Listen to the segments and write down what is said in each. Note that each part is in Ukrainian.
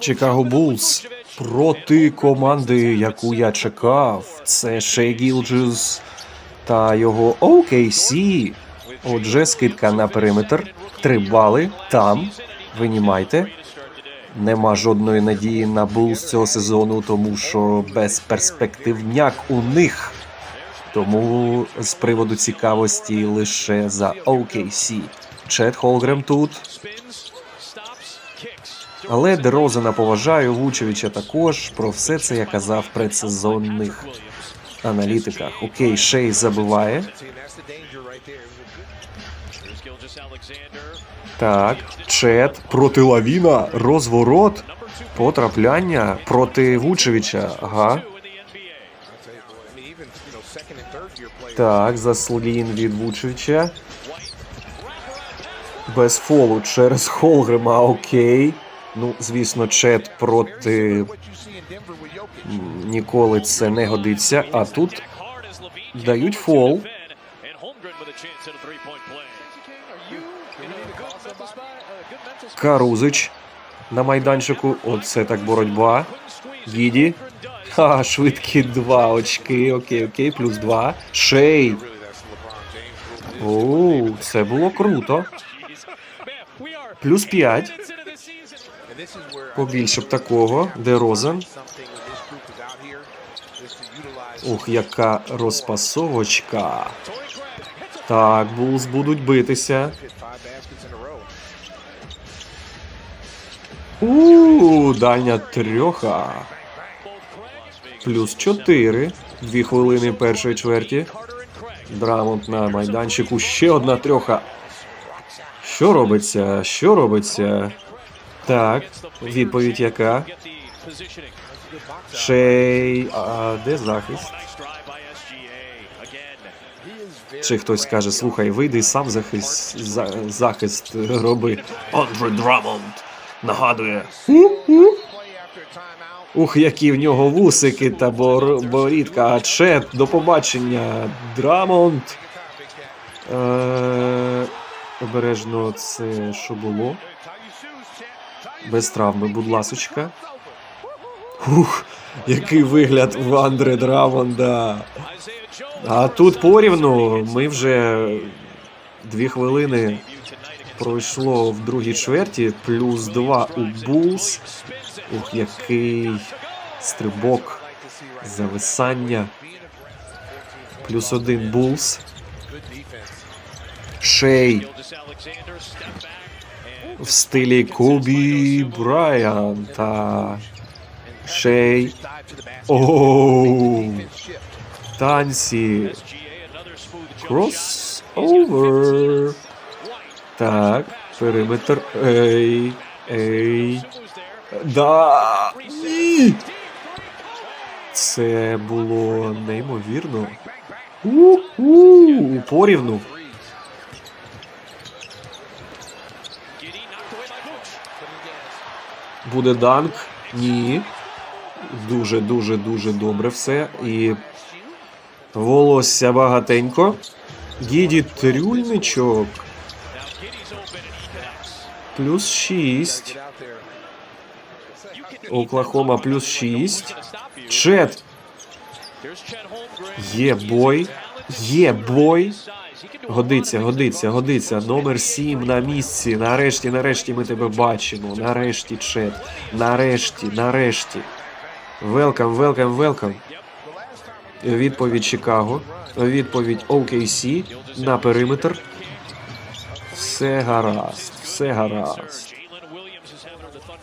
Чикаго Булс проти команди, яку я чекав. Це Шей Гілджус та його OKC. Отже, скидка на периметр. Три бали там. Винімайте. Нема жодної надії на Булс цього сезону, тому що безперспективняк у них. Тому з приводу цікавості лише за OKC. Чет Холгрем тут. Але Дерозана поважаю, Вучевича також. Про все це я казав в предсезонних аналітиках. Окей, Шей забиває. Так, Чет проти Лавіна. Розворот. Потрапляння проти Вучевича. Ага. Так, заслін від Вучевича. Без фолу через Холгрема, окей. Ну, звісно, Чет проти ніколи це не годиться. А тут дають фол. Карузич на майданчику. Оце так боротьба. Гіді. Ха, швидкі два очки. Окей, окей, плюс два. Шей. Оу, це було круто. Плюс п'ять. Побільше б такого. Де Розен? Ух, яка розпасовочка. Так, Булз будуть битися. У, дальня трьоха. Плюс чотири. Дві хвилини першої чверті. Драмонт на майданчику. Ще одна трьоха. Що робиться? Що робиться? Так, відповідь яка? Шей. А де захист? Чи хтось скаже, слухай, вийди сам захист, за, захист роби. Андре Драмонд нагадує. Ух, які в нього вусики та бор, борідка. А Чет, до побачення. Драмонд. Е, обережно це що було? Без травми, будь ласочка. Ух, який вигляд в Андре Драмонда. А тут порівну. Ми вже дві хвилини пройшло в другій чверті. Плюс два у Булс. Ух, який стрибок, зависання. Плюс один Булс. Шей в стилі Кобі Брайанта. Шей. Оу. Танці. Крос овер. Так, периметр. Ей. Ей. Да. Ні. Це було неймовірно. У-у, порівну. Буде данк. Ні. Дуже, дуже, дуже добре все. І волосся багатенько. Гіді трюльничок. Плюс 6. Оклахома плюс 6. Чет. Є бой. Є бой. Годиться, годиться, годиться. Номер 7 на місці. Нарешті, нарешті ми тебе бачимо. Нарешті, Чет. Нарешті, нарешті. Велкам, велкам, велкам. Відповідь Чикаго. Відповідь OKC на периметр. Все гаразд, все гаразд.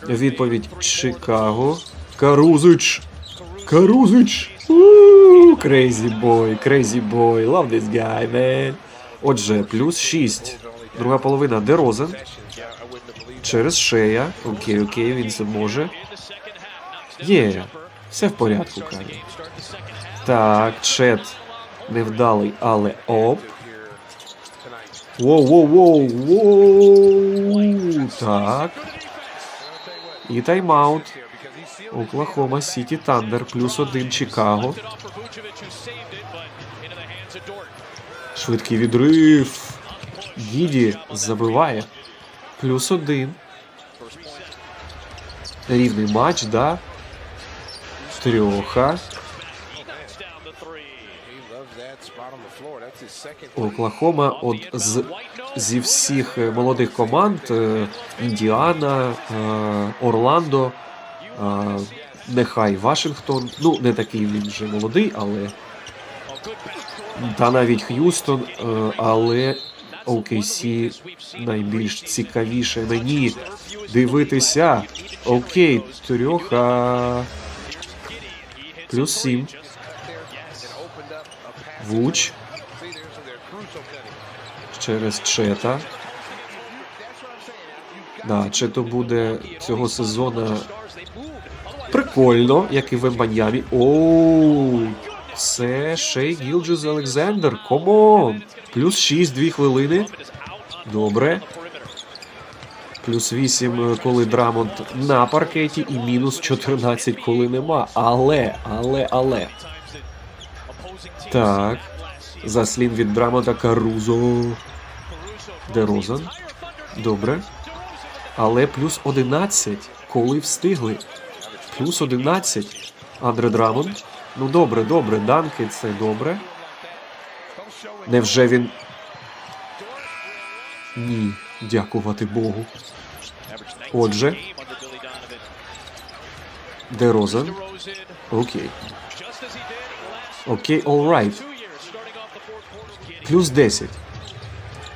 Відповідь Чикаго. Карузич. Карузич. Крейзі бой, крейзі бой. Love this guy, man. Отже, плюс 6. Друга половина Дерозен. Через шея. Окей, окей, він це може. Є. Все в порядку, Кані. Так, чет. Невдалий, але оп. Воу, воу, воу, воу. Так. І тайм-аут. Оклахома Сіті Тандер плюс один Чикаго. Швидкий відрив. Гіді забиває. Плюс один. Рівний матч, да? Трьоха. Оклахома от з, зі всіх молодих команд е, Індіана, е, Орландо, е, нехай Вашингтон. Ну, не такий він вже молодий, але. Та навіть Х'юстон, е, але OKC найбільш цікавіше мені дивитися. Окей, трьоха. Плюс сім. Вуч. Через Чета. Да, Чето буде цього сезону прикольно, як і в Ембаньямі. Оу, це Шей Гілджес Олександр. Комон! Плюс 6, 2 хвилини. Добре. Плюс 8, коли Драмонт на паркеті, і мінус 14, коли нема. Але, але, але. Так. Заслін від Драмонта Карузо. Дерозан. Добре. Але плюс 11, коли встигли. Плюс 11. Андре Драмонд. Ну добре, добре. Данки це добре. Невже він. Ні, дякувати Богу. Отже, Дерозан. Окей. Окей, alright. Плюс 10.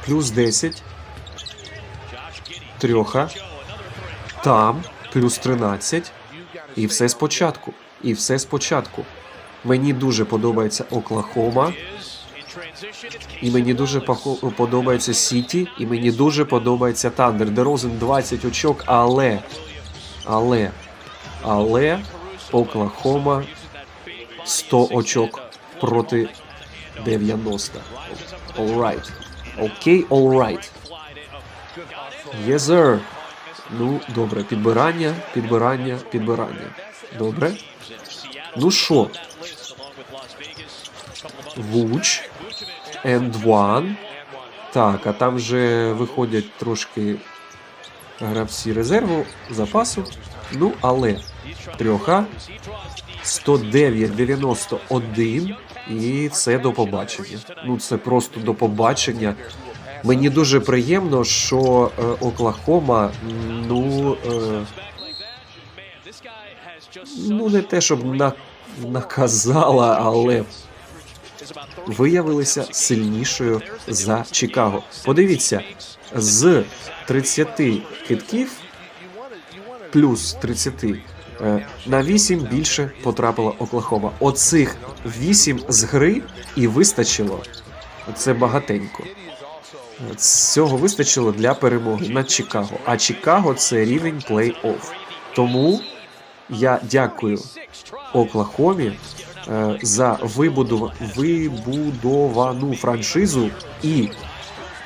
Плюс 10. Трьоха. Там. Плюс 13. І все спочатку. І все спочатку. Мені дуже подобається Оклахома. І мені дуже подобається Сіті, і мені дуже подобається Тандер. Дерозен 20 очок, але. Але. Але Оклахома 100 очок проти 90. Alright. Окей, alright. Yes, sir. Ну, добре, підбирання, підбирання, підбирання. Добре. Ну що? Вуч. And one. Так, а там вже виходять трошки гравці резерву, запасу. Ну, але трьоха 109-91. І це до побачення. Ну, це просто до побачення. Мені дуже приємно, що е, Оклахома, ну, е, ну не те, щоб на, наказала, але виявилися сильнішою за Чикаго. Подивіться, з 30 китків плюс 30 е, на 8 більше потрапила Оклахома. Оцих 8 з гри і вистачило. Це багатенько. Цього вистачило для перемоги над Чикаго. А Чикаго це рівень плей-офф. Тому я дякую Оклахомі е, за вибудова, вибудовану франшизу і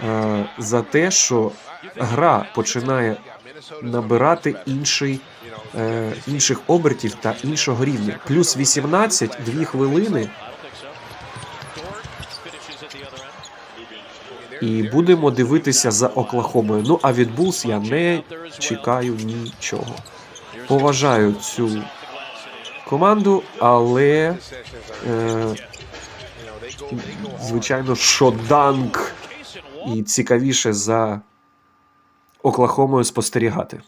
е, за те, що гра починає набирати інший, е, інших обертів та іншого рівня. Плюс 18, 2 хвилини. І будемо дивитися за Оклахомою. Ну а від Булс я не чекаю нічого. Поважаю цю команду, але е, звичайно, що данк і цікавіше за Оклахомою спостерігати.